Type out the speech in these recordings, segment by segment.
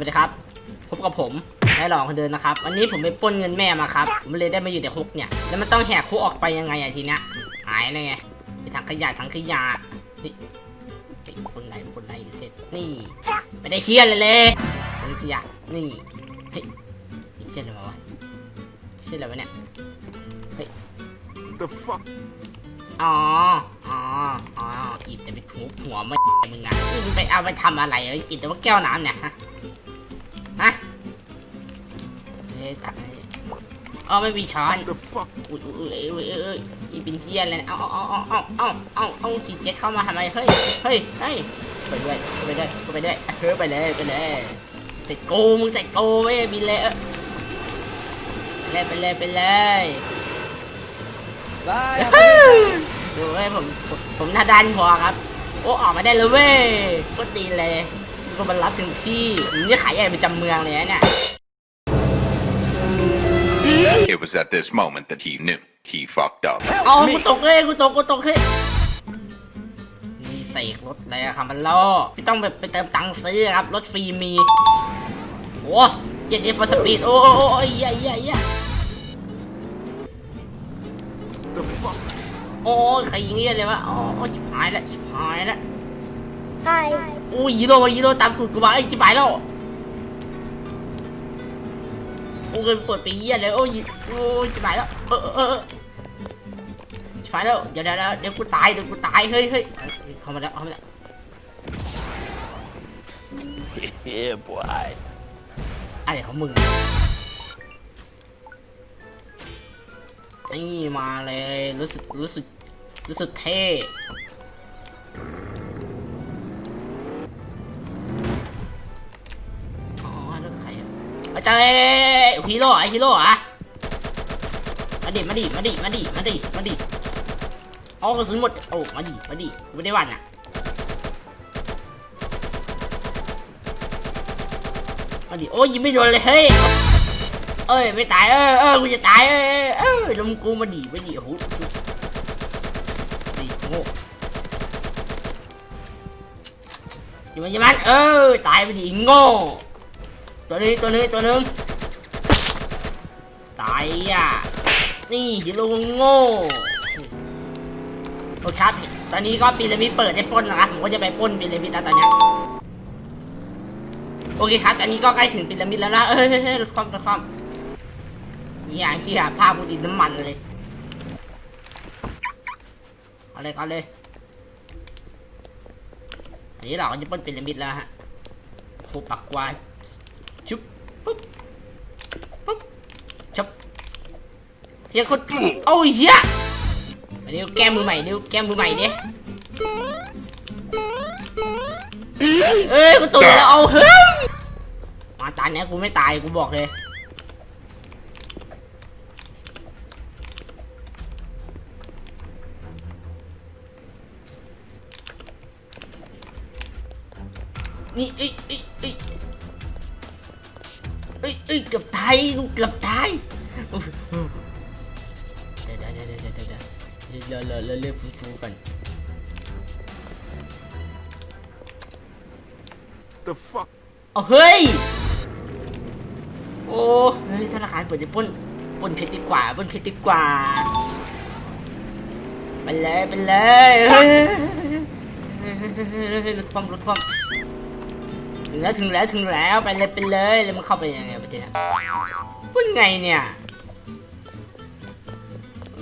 วัสดีครับ พบกับผมนายหลองคนเดินนะครับ วันนี้ผมไปปล้นเงินแม่มาครับ ผมเลยได้มาอยู่ในคุกเนี่ย แล้วมันต้องแหกคุกออกไปยังไงอะทีเนี้ย หายเลยไงไปถังขยะถังขยะนี่นี่คนไหนคนไหนเสร็จ นี่ไม่ได้เคียนเลยเลยถังขยะ นี่เฮ้ยเคียนอะไรมาวะเคียนอะไรวะเนี่ย The fuck? อ๋อ อ๋อ อ๋ออีแต่ไปทุบหัวไม่มึงอะอีมึงไปเอาไปทำอะไรเอ้ยอีแต่ว่าแก้วน้ำเนี่ยฮะ ฮะเฮ้ยตัดให้อ๋อไม่มีช้อน The fuck? อุ้ยอุ้ยอุ้ยอุ้ยอุ้ยอีเป็นเทียนเลยนะเอาเอาเอาเอาเอาเอาเอาเอาขี่เจ็ตเข้ามาทำไมเฮ้ยเฮ้ยเฮ้ยไปด้วยไปด้วยไปด้วยเฮ้ยไปเลยไปเลยเสร็จกูมึงเสร็จกูไม่บินเลยเออไปเลยไปเลยไปเลยดูเว้ยผมผมผมหน้าด้านพอครับ โอ้ออกมาได้เลยเว้ยก็ตีนเลย ก็มารับถึงที่ผมจะขายใหญ่ประจำเมืองเลยนะเนี่ย It was at this moment that he knew he fucked up. เอากูตกเลยกูตกกูตกเฮ้ยมีเสกรถอะไรอะครับมันล่อไม่ต้องแบบไปเติมตังค์ซื้อครับ รถฟรีมีโอ้เจ็ดเอฟสปีดโอ้โอ้โอ้ยเหี้ยเหี้ยเหี้ย The fuck? โอ้ยใครยิงเนี่ยเลยวะอ๋อชิบหายละชิบหายละ Hi. อุ้ยยีโร่ยีโร่ตามกูกูมาไอ้ยชิบหายแล้วโอ้ยเปิดไปเยี่ยเลยโอ้ยโอ้ยชิบหายแล้วเออเออเออชิบหายแล้วเดี๋ยวเดี๋ยวเดี๋ยวเดี๋ยวกูตายเดี๋ยวกูตายเฮ้ยเฮ้ยเข้ามาแล้วเข้ามาแล้ว Yeah, boy. อะไรของมึงนี่มาเลยรู้สึกรู้สึกรู้สึกเท่ อาจฮีโร่ไอฮีโร่อะมาดิมาดิมาดิมาดิมาดิมาดิเอากระสุนหมดโอ้มาดิมาดิไม่ได้วันอะมาดิโอ้ยิงไม่โดนเลยเฮ้ยเอ้ยไม่ตายเออเออกูจะตายเออเออลมกูมาดีมาดีโอ้โหดีโง่อย่ามันอย่ามันเออตายไปดีโง่ ตัวนี้ตัวนี้ตัวนึงตายอะ นี่ฮิโร่โง่โอเคครับ ตอนนี้ก็ปีระมิดเปิดให้ป้นนะครับผมก็จะไปป้นปีระมิดแล้วตอนนี้โอเคครับตอนนี้ก็ใกล้ถึงปีระมิดแล้วนะ เอ้ยรถคว่ำรถคว่ำนี่อย่างเชี่ยผ้าปูดินน้ำมันเลย เอาเลยเอาเลย อันนี้เราก็จะป้นพีระมิดแล้วฮะโคปักวาย ปุ๊บปุ๊บชบเฮียคนโอ้ยเฮียมาเดี๋ยวแก้มือใหม่เดี๋ยวแก้มือใหม่ดิเอ้ยกูตุยแล้วเอาเฮ้ยมาตานเนี้ยกูไม่ตายกูบอกเลยนี่เอ้ยเอ้ยเอ้ย อ้ยเอ้ยกือบไทยกือบไทยเดี๋ยวเดี๋ยวเดี๋ยวเดี๋ยวเดี๋ยวเราเราเราเรียกฟูฟูกัน the fuck เอเฮ้ย โอ้เฮ้ยธนาคารเปิดจะปล้นปล้นเพชรดีกว่าปล้นเพชรดีกว่าไปเลยไปเลยรถคว่ำรถคว่ำ ถึงแล้วถึงแล้วถึงแล้วไปเลยไปเลยแล้วมันเข้าไปยังไงประเทศน่ะปล้นไงเนี่ย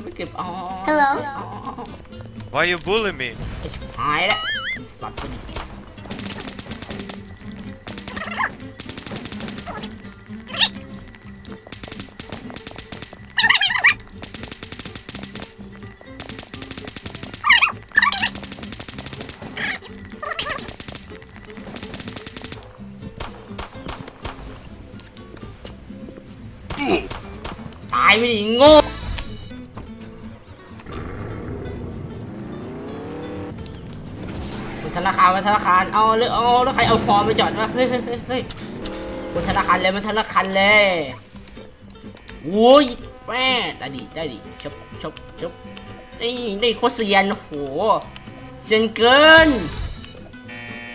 ไม่เก็บอ๋อ Hello อ๋ออ๋ออ๋อ Why you bully me? ไอ้ชิบหายแล้วไอ้สัตว์ตัวนี้ ตายไปดิโง่บนธนาคารบนธนาคาร เอาเลยเอาแล้วใครเอาฟอร์มไปจอดวะเฮ้ยเฮ้ยเฮ้ยเฮ้ยบนธนาคารเลยบนธนาคารเลยโอ้ยแม่ได้ดิได้ดิชบชบชบนี่ได้โคตรเซียนโอ้โหเซียนเกิน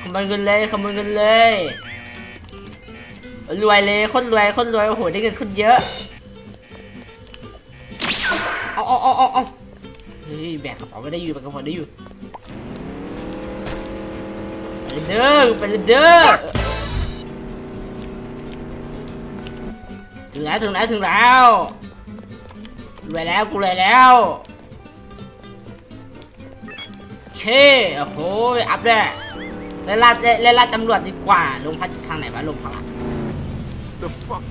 ขโมยกันเลยขโมยกันเลย รวยเลยโคนรวยโคนรวยโอ้โหได้เงินคนเยอะเอาเอาเอาเอาเอาเฮ้ยแบกกระเป๋าไม่ได้อยู่แบกกระเป๋าได้อยู่ไปเลยเด้อไปเลยเด้อถึงแล้วถึงแล้วถึงแล้วรวยแล้วกูรวยแล้วโอเคโอ้โหอัพด้วยเล่นลาดเล่นลาดตำรวจดีกว่าลงพักอยู่ทางไหนวะลงพักอะ The fuck?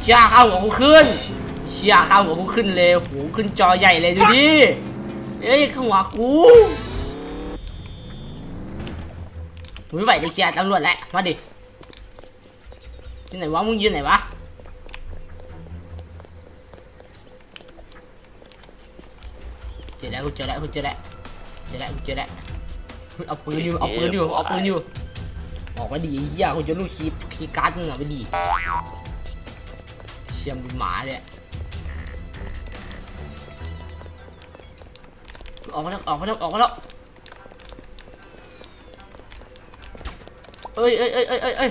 เชี่ยข้าวหัวกูขึ้นเชี่ยข้าวหัวกูขึ้นเลยโหขึ้นจอใหญ่เลยดูดิเอ้ยข้าวหัวกูไม่ไหวเลยเชียร์ตำรวจแหล้วมาดิที่ไหนวะมึงยืนไหนวะเจอแล้วกูเจอแล้วกูเจอแล้วเจอแล้วกูเจอแล้วเอาปืนอยู่เอาปืนอยู่เอาปืนอยู่ ออกมาดิไอ้เหี้ยกูจะลูกคีย์คีการ์ดมึงออกมาดิเชี่ยมเป็นหมาเลยออกมาแล้วออกมาแล้วออกมาแล้วเอ้ยเอ้ยเอ้ยเอ้ยเอ้ยเอ้ย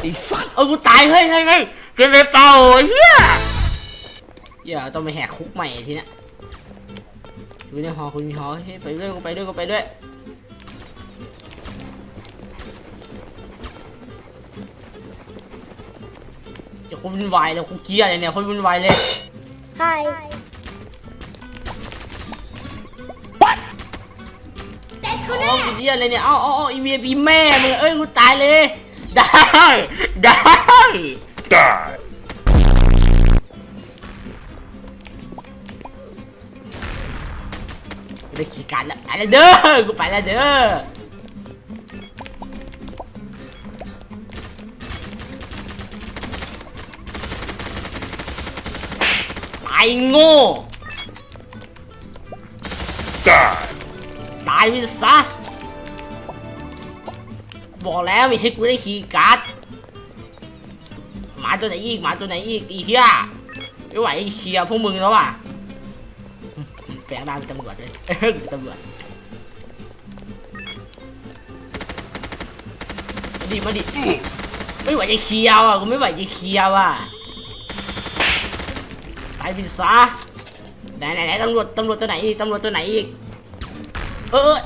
ไอ้สัตว์เออกูตายเฮ้ยเฮ้ยเฮ้ยเกินไปเปล่าเฮียเฮียต้องไปแหกคุกใหม่ทีเนี้ย ดูในหอคุณมีหอเฮ้ยไปด้วยกูไปด้วยกูไปด้วยจะคนวุ่นวายเลยคุกเกี้ยอะไรเนี่ยคนวุ่นวายเลย Hi. อ๋อคุกเกี้ยอะไรเนี่ย เอ้าเอ้าเอ้าอีเมียพีแม่มึงเอ้ยกูตายเลย ได้ ได้ Die! ได้ขี่การแล้วไปแล้วเด้อกูไปแล้วเด้อตายโง่ Die! ตายไปซะบอกแล้วไม่ให้กูได้ขี่การ์ดหมาตัวไหนอีกหมาตัวไหนอีกอีเหี้ยไม่ไหวไอ้เคลียร์พวกมึงแล้วอะ แฝงร่างเป็นตำรวจเลยเป็นตำรวจมาดิมาดิไม่ไหวจะเคลียร์อะกูไม่ไหวจะเคลียร์ว่ะตายไปซะไหนไหนไหนตำรวจตำรวจตัวไหนอีกตำรวจตัวไหนอีกเออ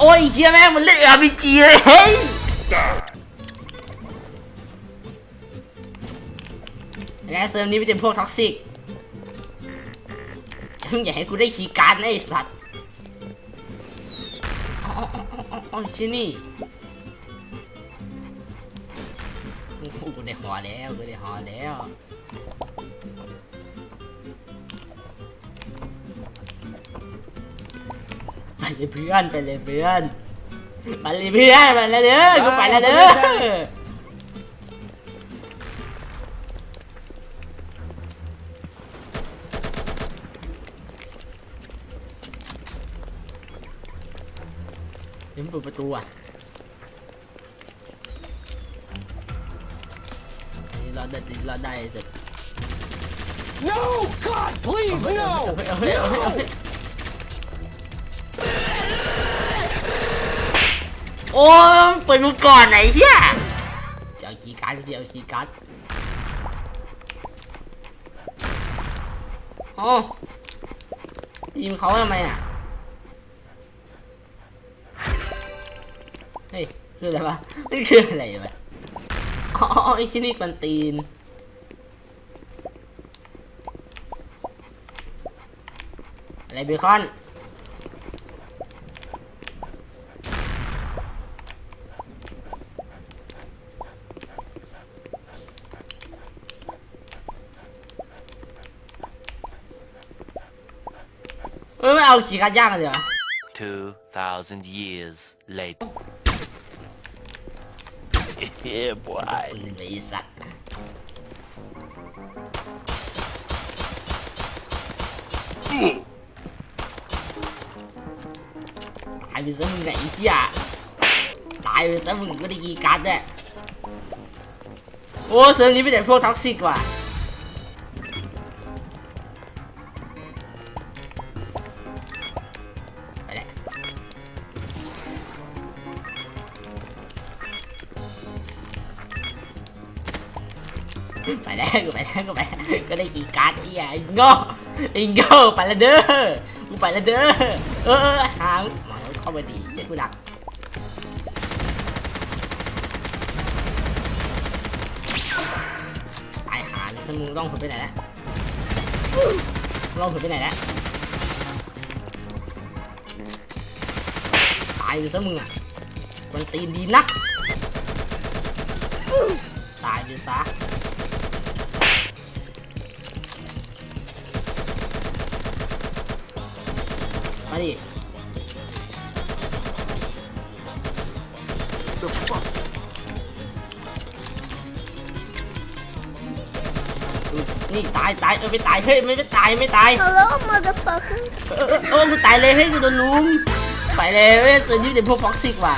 โอ้ยเฮียแม่งมันเล่น RPG เลยเฮ้ยและเซิร์ฟนี้เป็นพวกท็อกซิก มึงอย่าให้กูได้คีย์การ์ดนะไอสัตว์อ๋อชินี่กูได้หอแล้วกูได้หอแล้วไปเลยเพื่อนไปเลยเพื่อนไปเลยเพื่อนไปแล้วเด้อกูไปแล้วเด้อ เดี๋ยวมันเปิดประตูอะอันนี่รอดได้ตีรอดได้เสร็จ No! God, please, เอาเฮ้ยเอาเฮ้ยเอาเฮ้ยเอาเฮ้ยเอาเฮ้ยโอ้ยมันเปิดมาก่อนไหนเฮียจะเอาคีย์การ์ดจะเอาคีย์การ์ดอ๋อยิงเขาทำไมอะ เฮ้ยคืออะไรวะนี่คืออะไรวะอ๋อไอ้ชิ้นนี้มันตีนอะไรเบคอนเออเอาขี่กัดย่างกันเลยเหรอ2,000 years later. Yeah, boy. ปืนไอ้สัตว์ตายไปซะมึงไงไอ้เหี้ยตายไปซะมึงก็ได้กีการ์ดเนี่ยโอ้เซิร์ฟนี้เป็นแต่พวกท็อกซิกว่ะ ไปแล้วกูไปแล้วกูไปแล้วก็ได้กี่การ์ดไอ้เหี้ยไอ้โง่ไอ้โง่ไปและเด้อกูไปและเด้อเออหางหมาเข้ามาดีเด็กกูดักตายหายสมูร่องผมไปไหนแล้วร่องผมไปไหนแล้วตายอยู่ซะมึงอะมันตีนดีนักตายไปซะ ดิ The fuck? อุ๊ยนี่ตายตายเออไม่ตายเฮ้ยไม่ไม่ตายไม่ตาย Hello, motherfucker. เออเออเออกูตายเลยเฮ้ยกูโดนลุมไปเลยเว้ยเซอร์ยูเดี๋ยวพวกฟ็อกซิกว่ะ